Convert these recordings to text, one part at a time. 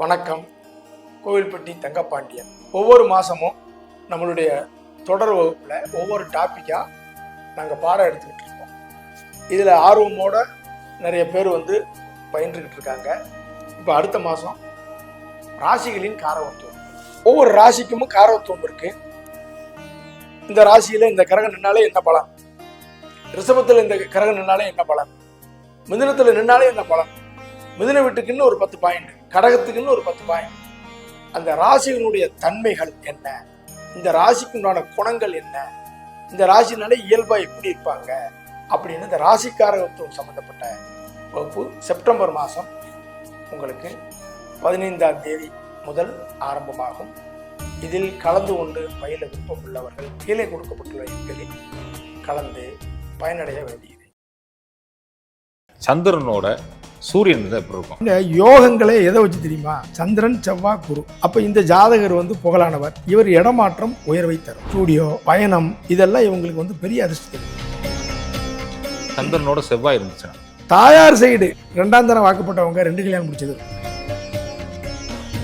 வணக்கம். கோவில்பட்டி தங்கப்பாண்டியன். ஒவ்வொரு மாதமும் நம்மளுடைய தொடர் வகுப்பில் ஒவ்வொரு டாப்பிக்காக நாங்கள் பாடம் எடுத்துக்கிட்டு இருக்கோம். இதில் ஆர்வமோட நிறைய பேர் வந்து பயின்றுக்கிட்டு இருக்காங்க. இப்போ அடுத்த மாதம் ராசிகளின் காரவத்துவம் ஒவ்வொரு ராசிக்கும் காரவத்துவம் இருக்குது இந்த ராசியில் இந்த கிரகம் நின்னாலே என்ன பலன்? ரிஷபத்தில் இந்த கிரகம் நின்னாலே என்ன பலன்? மிதனத்தில் நின்னாலே என்ன பலன்? மிதுன வீட்டுக்குன்னு ஒரு பத்து பாயிண்ட் கடகத்துக்குன்னு ஒரு பத்து பாயிண்ட் அந்த ராசியினுடைய தன்மைகள் என்ன? இந்த ராசிக்குண்டான குணங்கள் என்ன? இந்த ராசினால இயல்பா எப்படி இருப்பாங்க? அப்படின்னு இந்த ராசிக்காரத்துவம் சம்பந்தப்பட்ட வகுப்பு செப்டம்பர் மாதம் உங்களுக்கு பதினைந்தாம் தேதி முதல் ஆரம்பமாகும். இதில் கலந்து கொண்டு பயில விருப்பம் உள்ளவர்கள் கீழே கொடுக்கப்பட்டுள்ள எண்களில் கலந்து பயனடைய வேண்டியது. சந்திரனோட சூரியன் தான் எப்படி இருக்கும். இந்த யோகங்களே எதை வச்சு தெரியுமா? சந்திரன் செவ்வாய் குரு. அப்ப இந்த ஜாதகர் வந்து புகழானவர். இவர் இடமாற்றம் உயர்வை தரும். ஸ்டூடியோ பயணம் இதெல்லாம் இவங்களுக்கு வந்து பெரிய அதிர்ஷ்டம் சந்திரனோட செவ்வாய் இருந்துச்சுன்னா. தாயார் சைடு ரெண்டாம் தரம் வாக்கப்பட்டவங்க ரெண்டு கல்யாணம் முடிச்சது.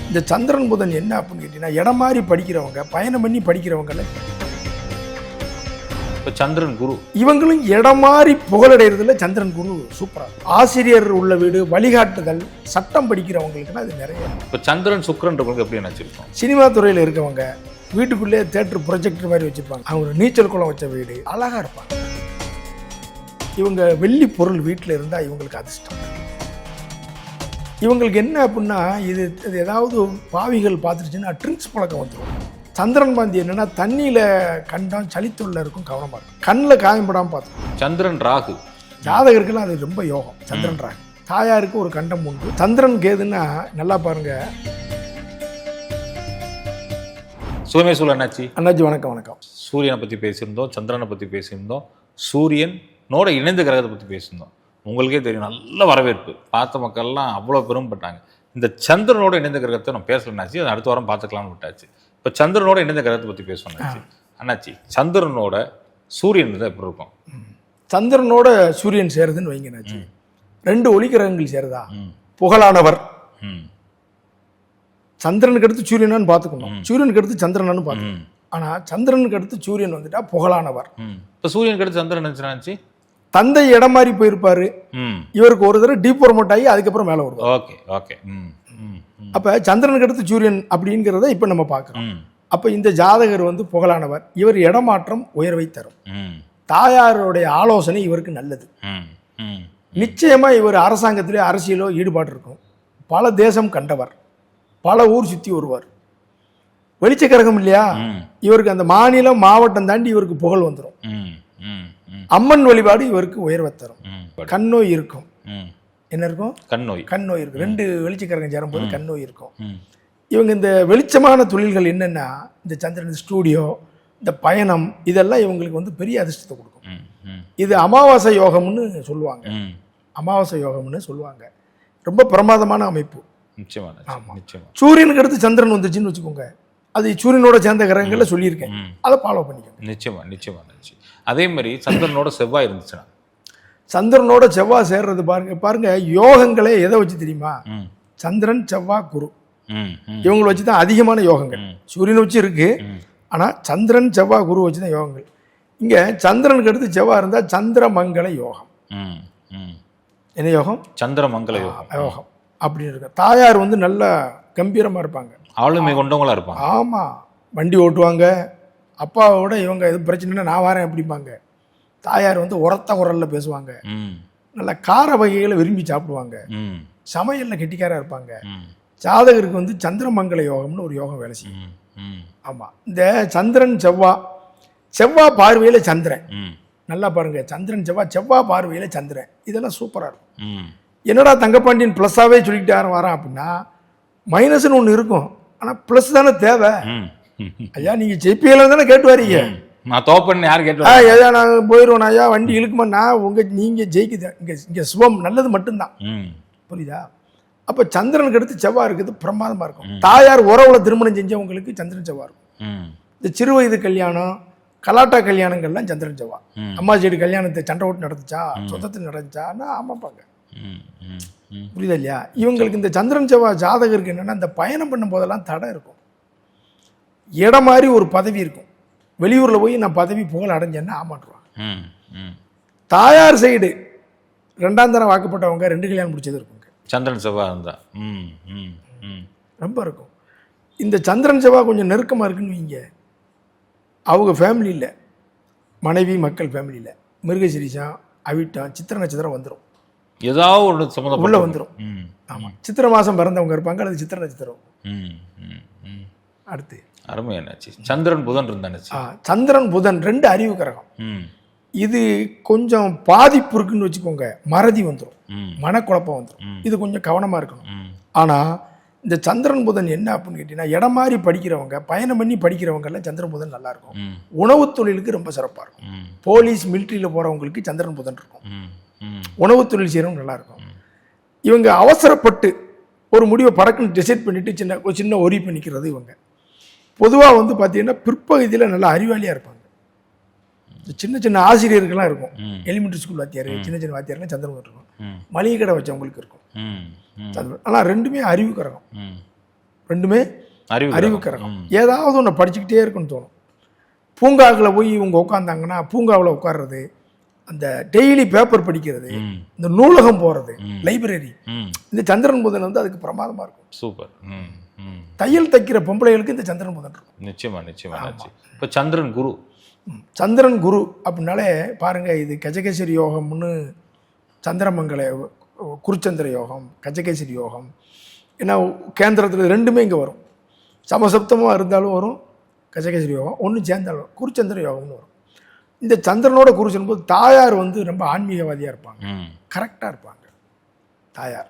இந்த சந்திரன் புதன் என்ன அப்படின்னு கேட்டீங்கன்னா இடம் மாறி படிக்கிறவங்க பயணம் பண்ணி படிக்கிறவங்கள இப்போ சந்திரன் குரு. இவங்களும் இடம் மாறி புகழடைறதுல சந்திரன் குரு சூப்பரா ஆசிரியர் உள்ள வீடு வழிகாட்டுதல் சட்டம் படிக்கிறவங்களுக்குன்னா அது நிறைய இப்போ சந்திரன் சுக்கிரன் இருக்கவங்களுக்கு எப்படி நினச்சிருக்கோம்? சினிமா துறையில் இருக்கவங்க வீட்டுக்குள்ளே தேட்டர் ப்ரொஜெக்டர் மாதிரி வச்சுருப்பாங்க. அவங்க நீச்சல் குளம் வச்ச வீடு அழகாக இருப்பாங்க. இவங்க வெள்ளி பொருள் வீட்டில் இருந்தால் இவங்களுக்கு அதிர்ஷ்டம். இவங்களுக்கு என்ன அப்படின்னா இது இது ஏதாவது பாவிகள் பார்த்துருச்சுன்னா ட்ரிங்க்ஸ் பழக்கம் வந்துடும் சந்திரன் பாந்தி என்னன்னா தண்ணியில் கண்டம் சளித்தொல்ல இருக்கும் கவனமாக இருக்கும். கண்ணில் காயப்படாமல் பார்த்துக்கணும். சந்திரன் ராகு. ஜாதகருக்கெல்லாம் அது ரொம்ப யோகம். சந்திரன் ராகு. தாயாருக்கு ஒரு கண்டம் உண்டு. சந்திரன் கேதுன்னா நல்லா பாருங்க. சுகமே சூழல் என்னாச்சு? அண்ணாச்சி வணக்கம் வணக்கம். சூரியனை பற்றி பேசியிருந்தோம் சந்திரனை பற்றி பேசியிருந்தோம் சூரியனோட இணைந்த கிரகத்தை பற்றி பேசியிருந்தோம். உங்களுக்கே தெரியும் நல்ல வரவேற்பு. பார்த்த மக்கள்லாம் அவ்வளோ பெருமைப்பட்டாங்க. இந்த சந்திரனோட இணைந்த கிரகத்தை நம்ம பேசலனாச்சு அதை அடுத்த வாரம் பார்த்துக்கலாம்னு விட்டாச்சு. இப்போ சந்திரனோட இணைந்த கிரகத்தை பற்றி பேசணும் அண்ணாச்சி. சந்திரனோட சூரியன் தான் எப்படி இருக்கும்? சந்திரனோட சூரியன் சேருதுன்னு வைங்க நாச்சி ரெண்டு ஒளிக்கிரகங்கள் சேருதா? ம். புகழானவர். சந்திரனுக்கு அடுத்து சூரியனான்னு பார்த்துக்கணும். சூரியனுக்கு அடுத்து சந்திரனான்னு பார்த்துக்கணும். ம். ஆனா சந்திரனுக்கு அடுத்து சூரியன் வந்துட்டா புகழானவர். இப்போ சூரியன் கிடைத்து சந்திரன் நினச்சினாச்சு தந்தை இடம் மாறி போயிருப்பாரு. ம். இவருக்கு ஒரு தடவை டீப்ரமோட் ஆகி அதுக்கப்புறம் மேலே வருவார். Okay okay. ம் ம் ம். அப்ப சந்திரனுக்கு அடுத்து சூரியன் அப்படிங்கிறத இப்ப நம்ம பார்க்கிறோம். அப்ப இந்த ஜாதகர் வந்து புகழானவர். இவர் இடமாற்றம் உயர்வை தரும். ம். தாயாருடைய ஆலோசனை இவருக்கு நல்லது. நிச்சயமா இவர் அரசாங்கத்திலே அரசியலோ ஈடுபாடு இருக்கும். பல தேசம் கண்டவர். பல ஊர் சுத்தி வருவார். வெளிச்ச கிரகம் இல்லையா இவருக்கு அந்த மாநிலம் மாவட்டம் தாண்டி இவருக்கு புகழ் வந்துடும் ம் ம் ம். அம்மன் வழிபாடு இவருக்கு உயர்வை தரும். கண்ணோய் இருக்கும். என்ன இருக்கும்? கண் நோய் கண் நோய் இருக்கும் ரெண்டு வெளிச்ச கிரகம் சேரும்போது கண் நோய் இருக்கும். இவங்க இந்த வெளிச்சமான தொழில்கள் என்னென்னா இந்த சந்திரன் ஸ்டூடியோ இந்த பயணம் இதெல்லாம் இவங்களுக்கு வந்து பெரிய அதிர்ஷ்டத்தை கொடுக்கும். இது அமாவாசை யோகம்னு சொல்லுவாங்க. அமாவாசை யோகம்னு சொல்லுவாங்க. ரொம்ப பிரமாதமான அமைப்பு. நிச்சயமா. நிச்சயமா. சூரியனுக்கு அடுத்து சந்திரன் வந்துச்சுன்னு வச்சுக்கோங்க. அது சூரியனோட சேர்ந்த கிரகங்களை சொல்லியிருக்கேன். அதை ஃபாலோ பண்ணிக்கோங்க. நிச்சயமா நிச்சயமா நிச்சயம். அதே மாதிரி சந்திரனோட செவ்வாய் இருந்துச்சுன்னா? சந்திரனோட செவ்வாய் சேர்றது பாருங்க பாருங்க யோகங்களே எதை வச்சு தெரியுமா? சந்திரன் செவ்வாய் குரு. இவங்களை வச்சு தான் அதிகமான யோகங்கள். சூரியனை வச்சு இருக்கு ஆனால் சந்திரன் செவ்வாய் குரு வச்சு தான் யோகங்கள். இங்கே சந்திரனுக்கு அடுத்து செவ்வாய் இருந்தால் சந்திரமங்கல யோகம். என்ன யோகம்? சந்திர மங்கள யோகம். யோகம். அப்படின்னு இருக்கு. தாயார் வந்து நல்ல கம்பீரமாக இருப்பாங்க. ஆளுமை கொண்டவங்களா இருப்பாங்க. ஆமாம் வண்டி ஓட்டுவாங்க. அப்பாவோட இவங்க எது பிரச்சனைனா நான் வரேன் அப்படிம்பாங்க. தாயார் வந்து உரத்த குரலில் பேசுவாங்க. ம். நல்ல கார வகைகளை விரும்பி சாப்பிடுவாங்க. சமையலில் கெட்டிக்காரா இருப்பாங்க. ஜாதகருக்கு வந்து சந்திரமங்கல யோகம்னு ஒரு யோகம் வேலை செய்யும். ஆமாம் இந்த சந்திரன் செவ்வாய் செவ்வாய் பார்வையில் சந்திரன். நல்லா பாருங்க. சந்திரன் செவ்வாய் செவ்வாய் பார்வையில் சந்திரன். இதெல்லாம் சூப்பராக இருக்கும். ம். என்னடா தங்கப்பாண்டியன் ப்ளஸ்ஸாகவே சொல்லிக்கிட்டு யாரும் வரான் அப்படின்னா மைனஸ்னு ஒன்று இருக்கும். ஆனால் ப்ளஸ் தானே தேவை. ஐயா நீங்கள் ஜெயிப்பீங்களா தானே கேட்டு வரீங்க. நான் தோப்பன்னு யார் கேட்டு ஐயா நான் போயிடுவோம் ஐயா வண்டி இழுக்குமா? நான் உங்கள் நீங்கள் ஜெயிக்குது. இங்கே இங்கே சுபம் நல்லது மட்டும்தான். புரியுதா? அப்போ சந்திரனுக்கு அடுத்து செவ்வாய் இருக்குது பிரமாதமாக இருக்கும். தாயார் உறவுல திருமணம் செஞ்சவங்களுக்கு சந்திரன் செவ்வாய் இருக்கும். இந்த சிறு வயது கல்யாணம் கலாட்டா கல்யாணங்கள்லாம் சந்திரன் செவ்வாய். ம். அம்மா சைடு கல்யாணத்தை சண்டை ஓட்டு நடந்துச்சா? சொந்தத்தில் நடந்துச்சான்னா ஆமாப்பாங்க. புரியுதா இல்லையா? இவங்களுக்கு இந்த சந்திரன் செவ்வாய் ஜாதகருக்கு என்னன்னா இந்த பயணம் பண்ணும் போதெல்லாம் தடை இருக்கும். இடம் மாதிரி ஒரு பதவி இருக்கும். வெளியூரில் போய் நான் பதவி புகழ் அடைஞ்சேன்னா ஆமாட்டுருவாங்க ம் ம். தாயார் சைடு ரெண்டாம் தரம் வாக்கப்பட்டவங்க ரெண்டு கல்யாணம் முடிச்சது இருக்குங்க சந்திரன் செவ்வாய் இருந்தா. ம் ம் ம். ரொம்ப இருக்கும். இந்த சந்திரன் செவ்வாய் கொஞ்சம் நெருக்கமாக இருக்குன்னு வைங்க. அவங்க ஃபேமிலியில் மனைவி மக்கள் ஃபேமிலியில் மிருகசிரிசம் அவிட்டம் சித்திர நட்சத்திரம் வந்துடும் ஏதாவது ஒன்று சம்மந்தப்பட்ட உள்ள வந்துரும். ம். ஆமாம் சித்திரை மாதம் பிறந்தவங்க இருப்பாங்க அல்லது சித்திர நட்சத்திரம். ம் ம் ம். அடுத்து. அருமை என்னாச்சு. சந்திரன் புதன் இருந்தாச்சு சந்திரன் புதன் ரெண்டு அறிவு கிரகம். ம். இது கொஞ்சம் பாதிப்பு இருக்குன்னு வச்சுக்கோங்க. மறதி வந்துடும் மனக்குழப்பம் வந்துடும். இது கொஞ்சம் கவனமாக இருக்கணும். ஆனால் இந்த சந்திரன் புதன் என்ன அப்படின்னு கேட்டிங்கன்னா இடம் மாதிரி படிக்கிறவங்க பயணம் பண்ணி படிக்கிறவங்க எல்லாம் சந்திரன் புதன் நல்லா இருக்கும். ம். உணவு தொழிலுக்கு ரொம்ப சிறப்பாக இருக்கும். போலீஸ் மிலிட்ரியில் போகிறவங்களுக்கு சந்திரன் புதன் இருக்கும். உணவு தொழில் செய்கிறவங்க நல்லா இருக்கும் இவங்க அவசரப்பட்டு ஒரு முடிவை படக்குன்னு டிசைட் பண்ணிட்டு சின்ன ஒரு சின்ன ஒரி பண்ணிக்கிறது இவங்க. பொதுவாக வந்து பார்த்தீங்கன்னா பிற்பகுதியில் நல்லா அறிவாளியாக இருப்பாங்க. சின்ன சின்ன ஆசிரியர்கள்லாம் இருக்கும். எலிமெண்ட்ரி ஸ்கூல் வாத்தியார் சின்ன சின்ன வாத்தியார்லாம் சந்திரன் புதன் இருக்கும் மளிகை கடை வச்சவங்களுக்கு இருக்கும். ஆனால் ரெண்டுமே அறிவு கரகம் ம். ரெண்டுமே அறிவு அறிவு கிரகம். கரகம் ம். ஏதாவது ஒன்று படிச்சுக்கிட்டே இருக்குன்னு தோணும். பூங்காவில் போய் இவங்க உட்காந்தாங்கன்னா பூங்காவில் உட்கார்றது அந்த டெய்லி பேப்பர் படிக்கிறது இந்த நூலகம் போகிறது. லைப்ரரி இந்த சந்திரன் புதன் வந்து அதுக்கு பிரமாதமாக இருக்கும். சூப்பர் தையல் தைக்கிற பொம்பளைகளுக்கு இந்த சந்திரன் புதன் இருக்கும். நிச்சயமா நிச்சயமா இப்போ சந்திரன் குரு. சந்திரன் குரு அப்படின்னாலே பாருங்க இது கஜகேசரி யோகம்னு சந்திரமங்கல குருச்சந்திர யோகம் கஜகேசரி யோகம். ஏன்னா கேந்திரத்தில் ரெண்டுமே இங்கே வரும். சமசப்தமாக இருந்தாலும் வரும் கஜகேசரி யோகம். ஒன்று சேர்ந்தாலும் குருச்சந்திர யோகம்னு வரும். இந்த சந்திரனோட குரு சேரும்போது தாயார் வந்து ரொம்ப ஆன்மீகவாதியாக இருப்பாங்க. கரெக்டாக இருப்பாங்க. தாயார்.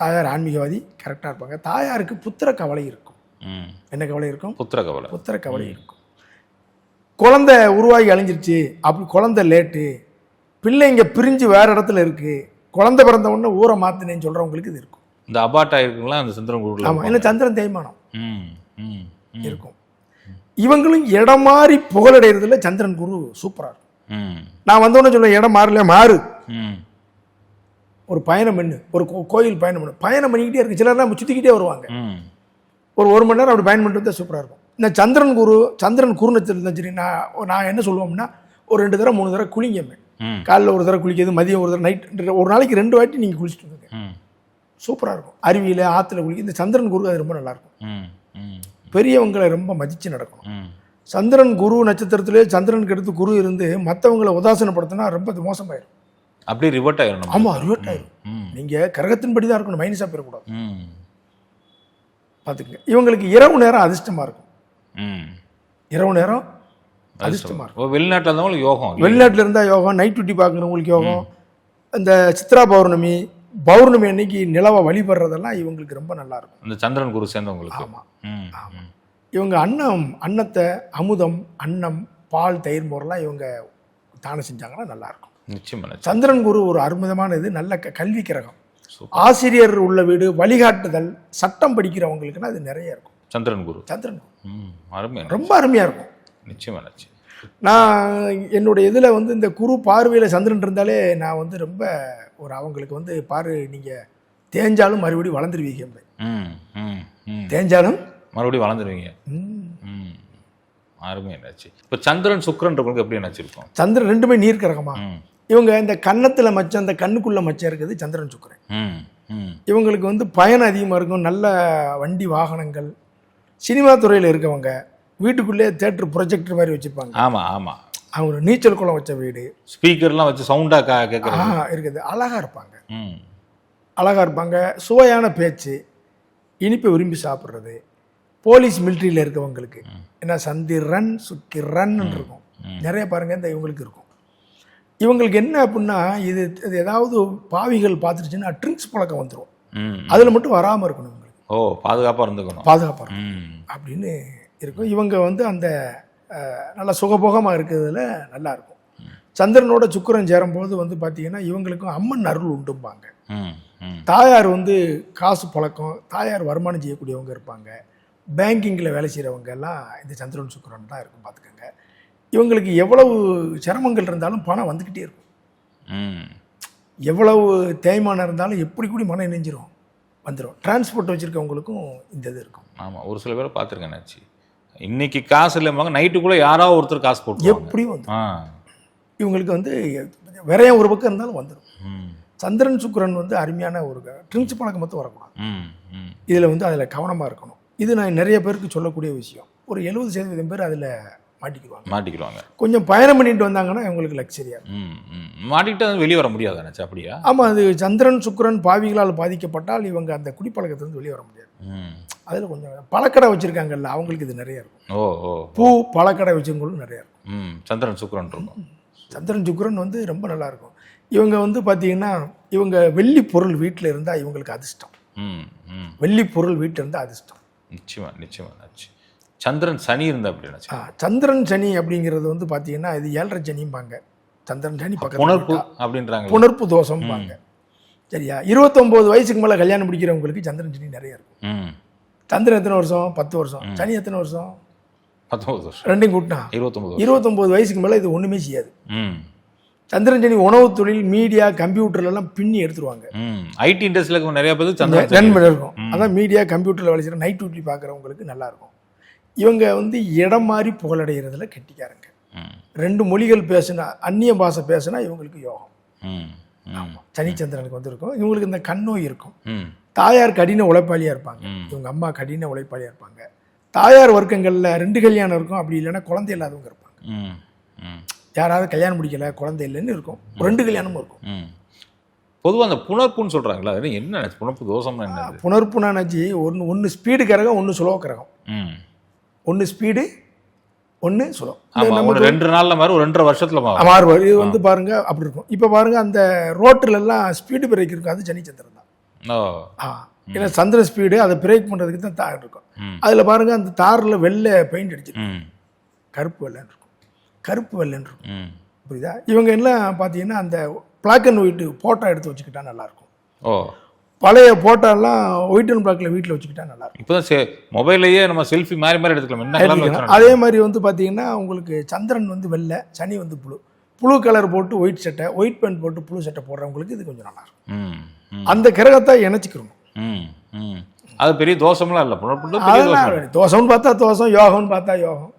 தாயார் ஆன்மீகவாதி கரெக்டாக இருப்பாங்க. தாயாருக்கு புத்திர கவலை இருக்கும். ம். என்ன கவலை இருக்கும்? புத்திர கவலை. புத்திர கவலை இருக்கும். குழந்தை உருவாகி அழிஞ்சிருச்சு அப்படி குழந்தை லேட்டு பிள்ளைங்க பிரிஞ்சு வேற இடத்துல இருக்கு குழந்தை பிறந்த உடனே ஊரை மாத்தினேன்னு சொல்றவங்களுக்கு இது இருக்கும். இந்த அபாட்டா இருக்குங்களா? அந்த சந்திரன் குருல ஆமா ஏன்னா சந்திரன் தேய்மானம். ம் ம் ம். இருக்கும். இவங்களும் இடம் மாறி புகழடைறதுல சந்திரன் குரு சூப்பரா இருக்கும் நான் வந்தோடனே சொல்ல இடம் மாறல மாறு. ஒரு பயணம் பண்ணு. ஒரு கோயில் பயணம் பண்ணு. பயணம் பண்ணிக்கிட்டே இருக்கு. சிலர்லாம் சுற்றிக்கிட்டே வருவாங்க. ஒரு ஒரு மணி நேரம் அப்படி பயணம் வந்தால் சூப்பராக இருக்கும். இந்த சந்திரன் குரு சந்திரன் குரு நட்சத்திரம் இருந்தா சரி நான் நான் என்ன சொல்லுவோம்னா ஒரு ரெண்டு தடவை மூணு தடவை குளிங்கமே காலைல ஒரு தடவை குளிக்கிறது மதியம் ஒரு தடவை நைட் ஒரு நாளைக்கு ரெண்டு வாட்டி நீங்கள் குளிச்சுட்டு வந்துங்க ம். சூப்பராக இருக்கும். அருவியில் ஆற்றுல குளிக்க இந்த சந்திரன் குரு அது ரொம்ப நல்லா இருக்கும். ம் ம். பெரியவங்களை ரொம்ப மதித்து நடக்கணும். சந்திரன் குரு நட்சத்திரத்திலே சந்திரனுக்கு அடுத்து குரு இருந்து மற்றவங்களை உதாசனப்படுத்தினா ரொம்ப மோசமாயிடும் அப்படியே ரிவர்ட் நம்ம ஆமாம் ரிவர்ட் ஆயிடும் நீங்கள் கரகத்தின்படி தான் இருக்கணும் மைனஸாக போயிடக்கூடாது. பார்த்துக்கங்க. இவங்களுக்கு இரவு நேரம் அதிர்ஷ்டமாக இருக்கும். இரவு நேரம் அதிர்ஷ்டமாக இருக்கும். வெளிநாட்டில் இருந்தவங்களுக்கு யோகம்? வெளிநாட்டில் இருந்தால் யோகம் நைட் டியூட்டி பார்க்குறவங்களுக்கு யோகம். இந்த சித்ரா பௌர்ணமி பௌர்ணமி அன்னைக்கு நிலவை வழிபடுறதெல்லாம் இவங்களுக்கு ரொம்ப நல்லா இருக்கும் இந்த சந்திரன் குரு சேர்ந்தவங்களுக்கு. ஆமாம் ம் ம். இவங்க அன்னம் அன்னத்தை அமுதம் அன்னம் பால் தயிர் மோரெல்லாம் இவங்க தானம் செஞ்சாங்கன்னா நல்லா இருக்கும் நிச்சயமா நிச்சயம். சந்திரன் குரு ஒரு அற்புதமான இது நல்ல க- கல்வி கிரகம். ஆசிரியர் உள்ள வீடு வழிகாட்டுதல் சட்டம் படிக்கிறவங்களுக்குன்னா அது நிறைய இருக்கும். சந்திரன் குரு. சந்திரன் குரு. ம் அருமை ரொம்ப அருமையாக இருக்கும். நிச்சயமா நிச்சயம். நான் என்னுடைய இதில் வந்து இந்த குரு பார்வையில் சந்திரன் இருந்தாலே நான் வந்து ரொம்ப ஒரு அவங்களுக்கு வந்து பாரு நீங்கள் தேஞ்சாலும் மறுபடியும் வளர்ந்துருவீங்க ம் ம் ம். தேஞ்சாலும்? மறுபடியும் வளர்ந்துருவீங்க. அருமை என்னாச்சு. இப்போ சந்திரன் சுக்கிரன் இருக்கவங்களுக்கு எப்படி என்னாச்சு இருக்கும்? சந்திரன் ரெண்டுமே நீர் கிரகமா இவங்க இந்த கன்னத்தில் மச்சம் அந்த கண்ணுக்குள்ள மச்சம் இருக்குது சந்திரன் சுக்கரன். ம் இவங்களுக்கு வந்து பயணம் அதிகமாக இருக்கும் நல்ல வண்டி வாகனங்கள். சினிமா துறையில் இருக்கவங்க வீட்டுக்குள்ளே தேட்டர் ப்ரொஜெக்டர் மாதிரி வச்சுருப்பாங்க ஆமா ஆமா. அவங்க ஒரு நீச்சல் குளம் வச்ச வீடு. ஸ்பீக்கர்லாம் வச்சு சவுண்டா கா ஆ இருக்குது. அழகாக இருப்பாங்க. அழகாக இருப்பாங்க. சுவையான பேச்சு. இனிப்பை விரும்பி சாப்பிட்றது. போலீஸ் மிலிட்ரியில் இருக்கவங்களுக்கு. ஏன்னா சந்திரன் சுக்கிரன் இருக்கும் நிறைய பாருங்க இந்த இவங்களுக்கு இருக்கும். இவங்களுக்கு என்ன அப்படின்னா இது இது ஏதாவது பாவிகள் பார்த்துருச்சுன்னா ட்ரிங்க்ஸ் பழக்கம் வந்துடும் அதில் மட்டும் வராமல் இருக்கணும் இவங்களுக்கு. ஓ பாதுகாப்பா இருந்துக்கணும். பாதுகாப்பாக ம். அப்படின்னு இருக்கும். இவங்க வந்து அந்த நல்ல சுகபோகமாக இருக்கிறதுல நல்லா இருக்கும் சந்திரனோட சுக்கிரன் சேரும்போது வந்து பார்த்தீங்கன்னா இவங்களுக்கும் அம்மன் அருள் உண்டும்பாங்க. தாயார் வந்து காசு பழக்கம் தாயார் வருமானம் செய்யக்கூடியவங்க இருப்பாங்க. பேங்கிங்கில் வேலை செய்கிறவங்க எல்லாம் இந்த சந்திரன் சுக்கிரன் தான் இருக்கும் பார்த்துக்கோங்க. இவங்களுக்கு எவ்வளவு சிரமங்கள் இருந்தாலும் பணம் வந்துக்கிட்டே இருக்கும். எவ்வளவு தேய்மானம் இருந்தாலும் எப்படி கூடி மனம் இணைஞ்சிரும்? வந்துடும் டிரான்ஸ்போர்ட் வச்சுருக்கவங்களுக்கும் இந்த இது இருக்கும். ஆமாம் ஒரு சில பேரை பார்த்துருக்கேன் என்னாச்சு இன்னைக்கு காசு இல்லைம்பாங்க நைட்டுக்குள்ளே யாராவது ஒருத்தர் காசு போட்டுருவாங்க. எப்படியும் வந்துடும் ஆ. இவங்களுக்கு வந்து விரையம் ஒரு பக்கம் இருந்தாலும் வந்துடும் சந்திரன் சுக்கிரன் வந்து அருமையான ஒரு ட்ரிங்க்ஸ் பழக்கம் மட்டும் வரக்கூடாது. இதில் வந்து அதில் கவனமாக இருக்கணும். இது நான் நிறைய பேருக்கு சொல்லக்கூடிய விஷயம். ஒரு எழுபது சதவீதம் பேர் அதில் மாட்டிக்குவாங்க மாட்டிக்கிடுவாங்க. கொஞ்சம் பயணம் பண்ணிட்டு வந்தாங்கன்னா இவங்களுக்கு ம் மாட்டிக்கிட்டு வெளியே வர முடியாது நினச்சா அப்படியா? ஆமாம் அது சந்திரன் சுக்கிரன் பாவிகளால் பாதிக்கப்பட்டால் இவங்க அந்த குடிப்பழக்கத்திலிருந்து வெளியே வர முடியாது. அதில் கொஞ்சம் பழக்கடை வச்சுருக்காங்கல்ல அவங்களுக்கு இது நிறைய இருக்கும். ஓ ஓ. பூ பழக்கடை வச்சவங்களும் நிறைய இருக்கும். ம் சந்திரன் சுக்கிரன் இருக்கும். சந்திரன் சுக்கிரன் வந்து ரொம்ப நல்லா இருக்கும். இவங்க வந்து பார்த்தீங்கன்னா இவங்க வெள்ளி பொருள் வீட்டில் இருந்தால் இவங்களுக்கு அதிர்ஷ்டம். ம் ம். வெள்ளி பொருள் வீட்டில் இருந்தால் அதிர்ஷ்டம். நிச்சயமா நிச்சயமா சந்திரன் சனி இருந்தா அப்படி நினச்சா? ஆ, சந்திரன் சனி அப்படிங்கிறது வந்து பார்த்தீங்கன்னா இது ஏழரை சனிம்பாங்க. சந்திரன் சனி பக்கத்துல புணர்ப்பு. அப்படின்றாங்க. புணர்ப்பு தோஷம்பாங்க. சரியா? இருபத்தொம்போது வயசுக்கு மேலே கல்யாணம் முடிக்கிறவங்களுக்கு சந்திரன் சனி நிறைய இருக்கும். சந்திரன் எத்தனை வருஷம்? பத்து வருஷம். சனி எத்தனை வருஷம்? பத்தொம்பது வருஷம். ரெண்டையும் கூட்டினா? இருபத்தொம்பது இருபத்தொம்போது வயசுக்கு மேலே இது ஒன்றுமே செய்யாது. ம். சந்திரன் சனி உணவு தொழில் மீடியா கம்ப்யூட்டர்ல எல்லாம் பின்னி எடுத்துருவாங்க. ஐடி இண்டஸ்ட்ரியில் நிறைய பேர் சந்திரன் இருக்கும். அதான் மீடியா கம்ப்யூட்டரில் வேலை செய்கிற நைட் டியூட்டி பார்க்குறவங்களுக்கு நல்லா இருக்கும். இவங்க வந்து இடம் மாறி புகழடைகிறதுல கெட்டிக்காரங்க. ரெண்டு மொழிகள் பேசுனா அந்நிய பாஷை பேசுனா இவங்களுக்கு யோகம். ம். ம். சனிச்சந்திரனுக்கு வந்திருக்கும். இவங்களுக்கு இந்த கண்ணோய் இருக்கும். ம். தாயார் கடின உழைப்பாளியாக இருப்பாங்க. இவங்க அம்மா கடின உழைப்பாளியாக இருப்பாங்க. தாயார் வர்க்கங்களில் ரெண்டு கல்யாணம் இருக்கும். அப்படி இல்லைன்னா குழந்தை இல்லாதவங்க இருப்பாங்க. ம் ம். யாராவது கல்யாணம் முடிக்கல குழந்தை இல்லைன்னு இருக்கும். ரெண்டு கல்யாணமும் இருக்கும். ம். பொதுவாக அந்த புணர்ப்புன்னு சொல்கிறாங்களா அது என்ன புணர்ப்பு தோஷம்னா என்னது? புனர்ப்புனாச்சு ஒன்று ஒன்று ஸ்பீடு கரகம் ஒன்று சுலோ கரகம். ம். ஒன்று ஸ்பீடு ஒன்று சுலோ. ரெண்டு நாளில் ஒரு ரெண்டரை வருஷத்தில் மாறும். இது வந்து பாருங்க அப்படி இருக்கும். இப்போ பாருங்க அந்த ரோட்டில் எல்லாம் ஸ்பீடு பிரேக் இருக்கும். அது சனிச்சந்திரன் ஏன்னா சந்திர ஸ்பீடு அதை பிரேக் பண்ணுறதுக்கு தான் தார் இருக்கும். அதில் பாருங்க அந்த தாரில் வெள்ளை பெயிண்ட் அடிச்சிருக்கும் கருப்பு வெள்ளைன்னு இருக்கும். கருப்பு வெள்ளைன்னு இருக்கும். புரியுதா? இவங்க எல்லாம் பார்த்தீங்கன்னா அந்த பிளாக் அண்ட் ஒயிட் ஃபோட்டோ எடுத்து வச்சுக்கிட்டா நல்லாயிருக்கும். ஓ. பழைய ஃபோட்டோலாம் ஒயிட் அண்ட் பிளாக்ல வீட்டில் வச்சுக்கிட்டா நல்லாயிருக்கும். இப்போ தான் மொபைல்லையே நம்ம செல்ஃபி மாறி மாறி எடுத்துக்கலாம். அதே மாதிரி வந்து பார்த்தீங்கன்னா உங்களுக்கு சந்திரன் வந்து வெள்ளை சனி வந்து புழு புழு கலர் போட்டு ஒயிட் சட்டை ஒயிட் பேண்ட் போட்டு புழு சட்டை போடுறவங்களுக்கு இது கொஞ்சம் நல்லா இருக்கும் ம் ம். அந்த கிரகத்தை இணைச்சிக்கிறோம். அது பெரிய தோஷம்லாம் இல்லை. புணர்ப்பு பெரிய தோஷம். அதெல்லாம் தோஷம்னு பார்த்தா தோஷம் யோகம்னு பார்த்தா யோகம்.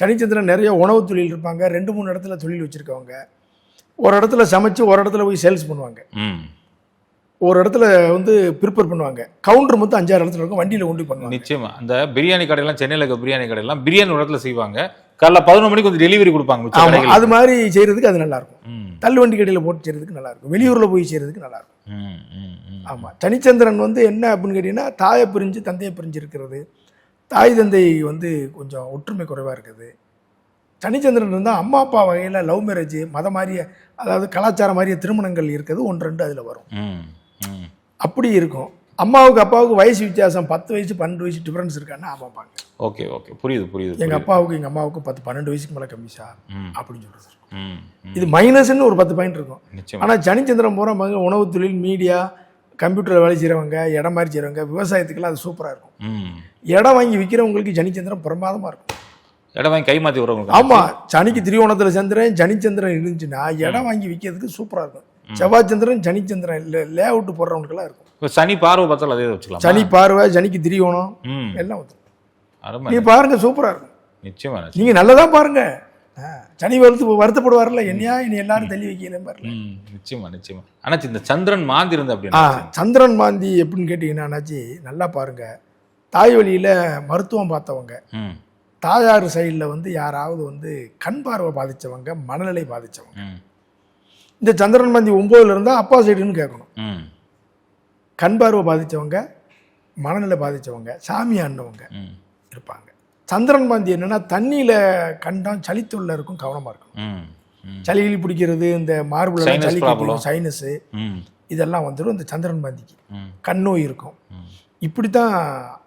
சனிச்சந்திரன் நிறைய உணவு தொழில் இருப்பாங்க. ரெண்டு மூணு இடத்துல தொழில் வச்சுருக்கவங்க. ஒரு இடத்துல சமைச்சு ஒரு இடத்துல போய் சேல்ஸ் பண்ணுவாங்க. ஒரு இடத்துல வந்து ப்ரிப்பேர் பண்ணுவாங்க. கவுண்டர் மொத்தம் அஞ்சாறு இடத்துல இருக்கும். வண்டியில் கொண்டு பண்ணுவாங்க. நிச்சயமா. அந்த பிரியாணி கடையெல்லாம் சென்னையில் இருக்க பிரியாணி கடையெல்லாம் பிரியாணி ஒரு இடத்துல செய்வாங்க. காலைல பதினொரு மணிக்கு வந்து டெலிவரி கொடுப்பாங்க அது மாதிரி செய்கிறதுக்கு அது நல்லா இருக்கும் தள்ளு வண்டி கடையில் போட்டு செய்கிறதுக்கு நல்லா இருக்கும் வெளியூரில் போய் செய்கிறதுக்கு நல்லா இருக்கும் ம் ம் ம். ஆமாம் சனிச்சந்திரன் வந்து என்ன அப்படின்னு கேட்டிங்கன்னா தாயை பிரிஞ்சு தந்தையை பிரிஞ்சு இருக்கிறது. தாய் தந்தை வந்து கொஞ்சம் ஒற்றுமை குறைவாக இருக்குது. சனிச்சந்திரன் இருந்தால் அம்மா அப்பா வகையில் லவ் மேரேஜ் மத மாதிரிய அதாவது கலாச்சாரம் மாதிரிய திருமணங்கள் இருக்குது ஒன்று ரெண்டு அதில் வரும். அப்படி இருக்கும். அம்மாவுக்கு அப்பாவுக்கு வயசு வித்தியாசம் பத்து வயசு பன்னெண்டு வயசு டிஃப்ரென்ஸ் இருக்கான்னா ஆமாப்பாங்க ஓகே ஓகே புரியுது புரியுது எங்கள். அப்பாவுக்கு எங்கள் அம்மாவுக்கு பத்து பன்னெண்டு வயசுக்கு மேலே கம்மி சார் அப்படின்னு சொல்கிறது இது மைனஸ்ன்னு ஒரு பத்து பாயிண்ட் இருக்கும். ஆனால் சனிச்சந்திரன் பூரா மக உணவு தொழில் மீடியா கம்ப்யூட்டரில் வேலை செய்கிறவங்க இடம் மாதிரி செய்கிறவங்க விவசாயத்துக்கெல்லாம் அது சூப்பராக இருக்கும். இடம் வாங்கி விற்கிறவங்களுக்கு சனிச்சந்திரன் பிரமாதமாக இருக்கும். இடம் வாங்கி கை மாற்றி விடுறவங்களுக்கு ஆமாம் சனிக்கு திரியோணத்தில் சந்திரன் சனிச்சந்திரன் இருந்துச்சுன்னா இடம் வாங்கி விற்கிறதுக்கு சூப்பராக இருக்கும். செவ்வாய் சந்திரன் சனிச்சந்திரன் இல்லை லே அவுட் போடுறவங்களுக்கெல்லாம் இருக்கும். சனி பார்வை பார்த்தாலும் அதே வச்சுக்கலாம்? சனி பார்வை சனிக்கு திரியோணம் எல்லாம் வந்துடும் நீங்கள் பாருங்க சூப்பராக இருக்கும். நிச்சயமா. நீங்கள் நல்லதா பாருங்க. சனி வருத்து வருத்தப்படுவார்ல என்னையா இனி எல்லாரும் தள்ளி வைக்கல பாருல நிச்சயமா நிச்சயமா. ஆனாச்சு இந்த சந்திரன் மாந்தி இருந்து அப்படின்னா சந்திரன் மாந்தி எப்படின்னு கேட்டிங்கன்னா அண்ணாச்சி நல்லா பாருங்க. தாய் வழியில் மருத்துவம் பார்த்தவங்க. தாயார் சைடில் வந்து யாராவது வந்து கண் பார்வை பாதித்தவங்க மனநிலை பாதித்தவங்க இந்த சந்திரன் மாந்தி ஒம்போதுல இருந்தால் அப்பா சைடுன்னு கேட்கணும். கண் பார்வை பாதித்தவங்க மனநிலை பாதித்தவங்க சாமி ஆண்டவங்க இருப்பாங்க. சந்திரன் மாந்தி என்னன்னா தண்ணியில் கண்டம் சளித்துள்ள இருக்கும் கவனமாக இருக்கும் சளிகிளி பிடிக்கிறது இந்த Sinus சளி. சைனஸு இதெல்லாம் வந்துடும் இந்த சந்திரன் பாந்திக்கு. கண்ணோய் இருக்கும். இப்படி தான்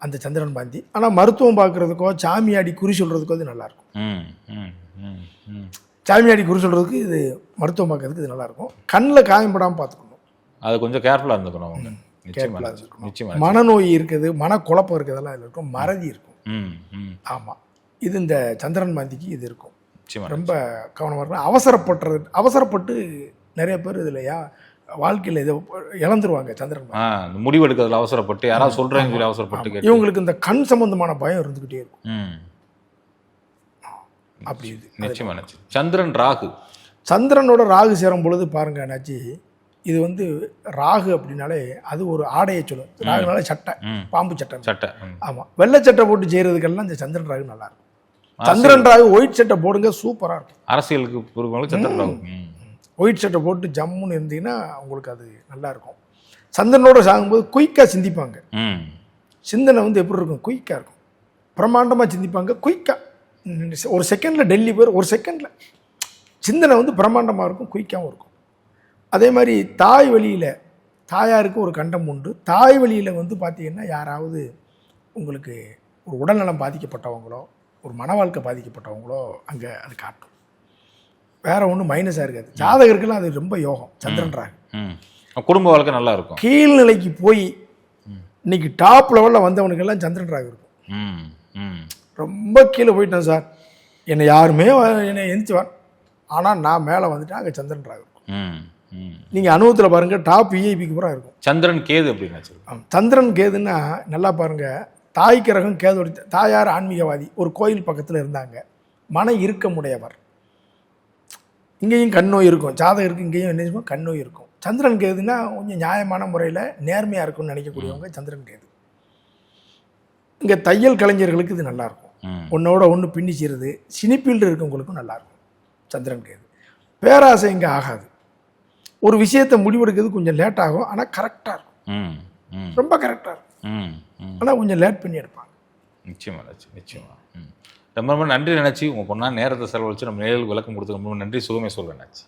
அந்த சந்திரன் பாந்தி. ஆனால் மருத்துவம் பார்க்குறதுக்கோ சாமியாடி குறி சொல்கிறதுக்கோ இது நல்லாயிருக்கும். சாமியாடி குறி சொல்கிறதுக்கு இது மருத்துவம் பார்க்கறதுக்கு இது நல்லாயிருக்கும். கண்ணில் காயம்படாமல் பார்த்துக்கணும். அது கொஞ்சம் கேர்ஃபுல்லாக இருந்துக்கணும் அவங்க. நிச்சயமா careful ஆ இருக்கணும். நிச்சயமா. மனநோய் இருக்குது மனக்குழப்பம் இருக்கிறதெல்லாம் இதில் இருக்கும் மறதி இருக்கும். ம் ம். ஆமாம் இது இந்த சந்திரன் மாந்திக்கு இது இருக்கும். ரொம்ப கவனமாக இருக்கணும் அவசரப்படுறது அவசரப்பட்டு நிறைய பேர் இதில் யா வாழ்க்கையில் இதை இழந்துருவாங்க சந்திரன் முடிவு எடுக்கிறதுல அவசரப்பட்டு யாராவது சொல்றேன்னு சொல்லி அவசரப்பட்டு இவங்களுக்கு இந்த கண் சம்பந்தமான பயம் இருந்துக்கிட்டே இருக்கும். ம். அப்படி இது. நிச்சயமா நிச்சயம். சந்திரன் ராகு. சந்திரனோட ராகு சேரும் பொழுது பாருங்க அண்ணாச்சி இது வந்து ராகு அப்படின்னாலே அது ஒரு ஆடையை சொல்லும். ராகுனால சட்டை பாம்பு சட்டை. சட்டை. ஆமாம் வெள்ளை சட்டை போட்டு செய்கிறதுக்கெல்லாம் இந்த சந்திரன் ராகு நல்லா இருக்கும் சந்திரன் ராகு ஒயிட் சட்டை போடுங்க சூப்பராக இருக்கும். அரசியலுக்கு பொறுப்பவங்களுக்கு சந்திரன் ராகு. ஒயிட் சட்டை போட்டு ஜம்முன்னு இருந்தீங்கன்னா உங்களுக்கு அது நல்லா இருக்கும் சந்திரனோட சாகும்போது குயிக்காக சிந்திப்பாங்க. ம். சிந்தனை வந்து எப்படி இருக்கும்? குயிக்காக இருக்கும். பிரம்மாண்டமாக சிந்திப்பாங்க குயிக்காக ஒரு செகண்டில் டெல்லி போய் ஒரு செகண்டில். சிந்தனை வந்து பிரம்மாண்டமாக இருக்கும் குயிக்காகவும் இருக்கும். அதே மாதிரி தாய் வழியில் தாயாருக்கு ஒரு கண்டம் உண்டு. தாய் வழியில் வந்து பார்த்தீங்கன்னா யாராவது உங்களுக்கு ஒரு உடல்நலம் பாதிக்கப்பட்டவங்களோ ஒரு மன வாழ்க்கை பாதிக்கப்பட்டவங்களோ அங்கே அது காட்டும். வேற ஒன்றும் மைனஸாக இருக்காது. ஜாதகருக்கெல்லாம் அது ரொம்ப யோகம். சந்திரன் ராகு ம். குடும்ப வாழ்க்கை நல்லா இருக்கும். கீழ்நிலைக்கு போய் இன்னைக்கு டாப் லெவலில் வந்தவனுக்கெல்லாம் சந்திரன் ராகு இருக்கும். ம். ம். ரொம்ப கீழே போயிட்டேன் சார். என்னை யாருமே என்னை எந்திரிச்சுவார் ஆனால் நான் மேலே வந்துட்டேன் அங்கே சந்திரன் ராகு இருக்கும் நீங்கள் அனுபவத்தில் பாருங்கள் டாப் விஐபிக்கு பூரா இருக்கும். சந்திரன் கேது அப்படின்னு. சந்திரன் கேதுன்னா நல்லா பாருங்க தாய் கிரகம் கேதோட தாயார் ஆன்மீகவாதி ஒரு கோயில் பக்கத்தில் இருந்தாங்க. மன இறுக்கமுடையவர். இங்கேயும் கண்ணோய் இருக்கும் ஜாதகருக்கு இங்கேயும் என்ன செய்வோம் கண்ணோய் இருக்கும். சந்திரன் கேதுன்னா கொஞ்சம் நியாயமான முறையில் நேர்மையாக இருக்கும்னு நினைக்கக்கூடியவங்க சந்திரன் கேது. இங்கே தையல் கலைஞர்களுக்கு இது நல்லா இருக்கும். ம். ஒன்னோட ஒன்று பின்னிச்சிருது சினிஃபீல்டு இருக்கவங்களுக்கும் நல்லா இருக்கும் சந்திரன் கேது. பேராசை இங்கே ஆகாது. ஒரு விஷயத்தை முடிவெடுக்கிறது கொஞ்சம் லேட் ஆகும். ஆனால் கரெக்டாக இருக்கும். ம் ம். ரொம்ப கரெக்டாக இருக்கும். ஆனால் கொஞ்சம் லேட் பண்ணி எடுப்பாங்க. நிச்சயமா நிச்சயம் ரொம்ப ரொம்ப நன்றி நினைச்சு உங்க பொண்ணா நேரத்தை செலவழிச்சு நம்ம நேரில் விளக்கம் கொடுத்து ரொம்ப நன்றி. சுகமே நினச்சி